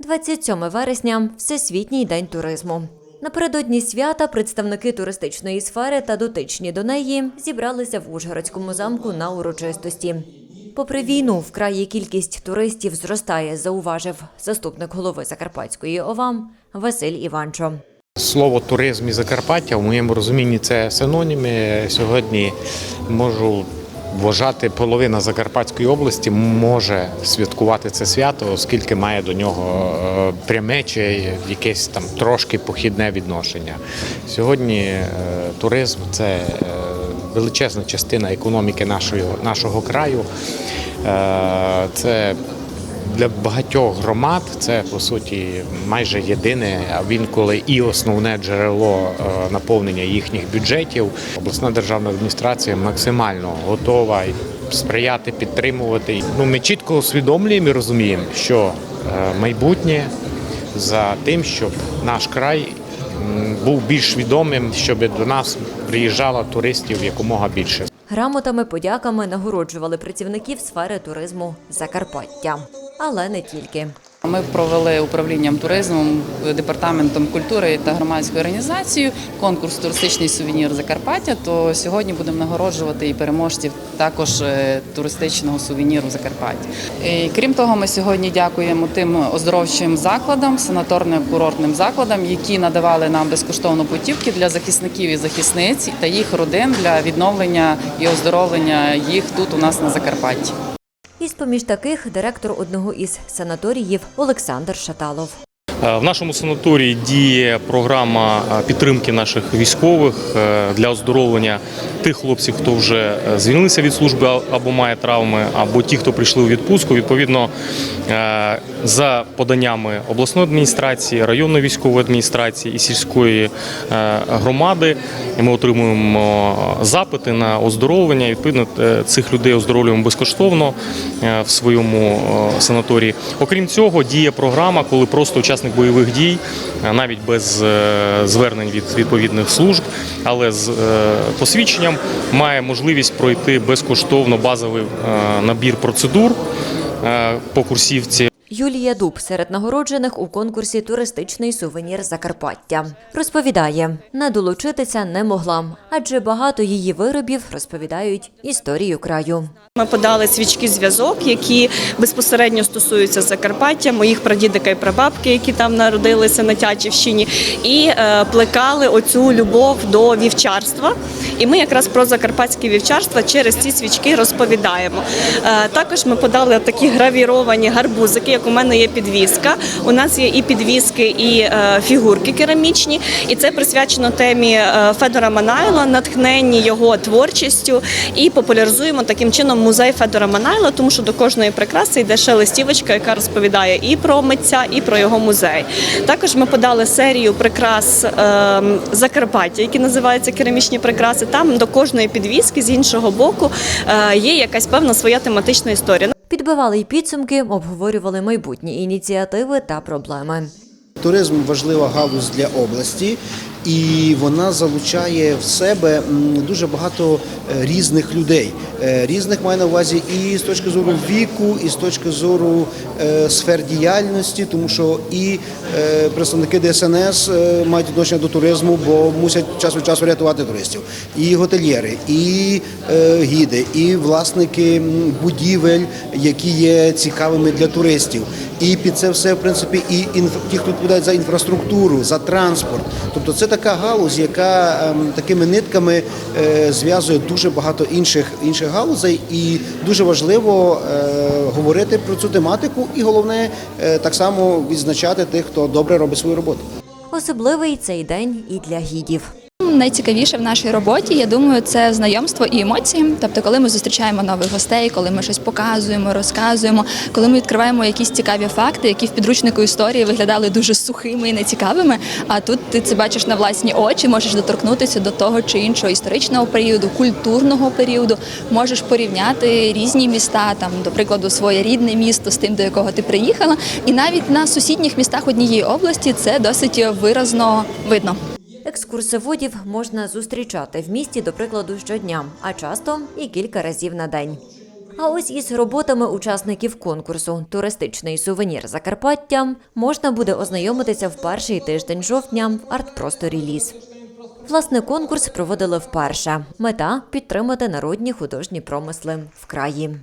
27 вересня Всесвітній день туризму. Напередодні свята представники туристичної сфери та дотичні до неї зібралися в Ужгородському замку на урочистості. Попри війну, в краї кількість туристів зростає, зауважив заступник голови Закарпатської ОВА Василь Іванчо. Слово туризм і Закарпаття в моєму розумінні це синоніми. Сьогодні можу вважати, половина Закарпатської області може святкувати це свято, оскільки має до нього е, пряме чи якесь там трошки похідне відношення. Сьогодні е, туризм це е, величезна частина економіки нашого, нашого краю. Це для багатьох громад це по суті майже єдине, а він коли і основне джерело е, наповнення їхніх бюджетів. Обласна державна адміністрація максимально готова сприяти, підтримувати. Ну ми чітко усвідомлюємо і розуміємо, що е, майбутнє за тим, щоб наш край був більш відомим, щоб до нас приїжджало туристів якомога більше. Грамотами, подяками нагороджували працівників сфери туризму Закарпаття, але не тільки. Ми провели управлінням туризмом, департаментом культури та громадською організацією конкурс туристичний сувенір Закарпаття. То сьогодні будемо нагороджувати і переможців також е, туристичного сувеніру Закарпаття. І, крім того, ми сьогодні дякуємо тим оздоровчим закладам, санаторним курортним закладам, які надавали нам безкоштовно путівки для захисників і захисниць та їх родин для відновлення і оздоровлення їх тут у нас на Закарпатті. Із поміж таких директор одного із санаторіїв Олександр Шаталов. Е, В нашому санаторії діє програма е, підтримки наших військових е, для оздоровлення тих хлопців, хто вже звільнилися від служби або має травми, або ті, хто прийшли у відпустку. Відповідно, за поданнями обласної адміністрації, районної військової адміністрації і сільської громади, ми отримуємо запити на оздоровлення. Відповідно, цих людей оздоровлюємо безкоштовно в своєму санаторії. Окрім цього, діє програма, коли просто учасник бойових дій, е, навіть без е, звернень від відповідних служб, але з е, посвідченням має можливість пройти безкоштовно базовий набір процедур по курсівці. Юлія Дуб серед нагороджених у конкурсі Туристичний сувенір Закарпаття розповідає, не долучитися не могла, адже багато її виробів розповідають історію краю. Ми подали свічки зв'язок, які безпосередньо стосуються Закарпаття, моїх прадідика і прабабки, які там народилися на Тячівщині, і е, плекали оцю любов до вівчарства. І ми якраз про закарпатське вівчарство через ці свічки розповідаємо. Е, також ми подали такі гравіровані гарбузики, як у мене є підвіска. У нас є і підвіски, і е, фігурки керамічні. І це присвячено темі е, Федора Манайла, натхненні його творчістю, і популяризуємо таким чином музей Федора Манайла, тому що до кожної прикраси йде ще листівочка, яка розповідає і про митця, і про його музей. Також ми подали серію прикрас е, Закарпаття, які називаються керамічні прикраси. Там до кожної підвіски з іншого боку е, є якась певна своя тематична історія. Підбивали й підсумки, обговорювали майбутні ініціативи та проблеми. Туризм важлива галузь для області, і вона залучає в себе дуже багато е, різних людей. Е, Різних маю на увазі і з точки зору віку, і з точки зору е, сфер діяльності, тому що і представники ДСНС мають відношення до туризму, бо мусять час від часу рятувати туристів, і готельєри, і гіди, і власники будівель, які є цікавими для туристів. І під це все, в принципі, і інф... ті, хто відповідають за інфраструктуру, за транспорт. Тобто це така галузь, яка ем, такими нитками е, зв'язує дуже багато інших інших галузей, і дуже важливо е, говорити про цю тематику, і головне е, так само відзначати тих, хто добре робить свою роботу. Особливий цей день і для гідів. Найцікавіше в нашій роботі, я думаю, це знайомство і емоції. Тобто, коли ми зустрічаємо нових гостей, коли ми щось показуємо, розказуємо, коли ми відкриваємо якісь цікаві факти, які в підручнику історії виглядали дуже сухими і нецікавими. А тут ти це бачиш на власні очі, можеш доторкнутися до того чи іншого історичного періоду, культурного періоду, можеш порівняти різні міста, там, до прикладу, своє рідне місто з тим, до якого ти приїхала, і навіть на сусідніх містах однієї області це досить виразно видно. Екскурсоводів можна зустрічати в місті, до прикладу, щодня, а часто і кілька разів на день. А ось із роботами учасників конкурсу Туристичний сувенір Закарпаття можна буде ознайомитися в перший тиждень жовтня в арт-просторі ліс. Власне, конкурс проводили вперше. Мета підтримати народні художні промисли в краї.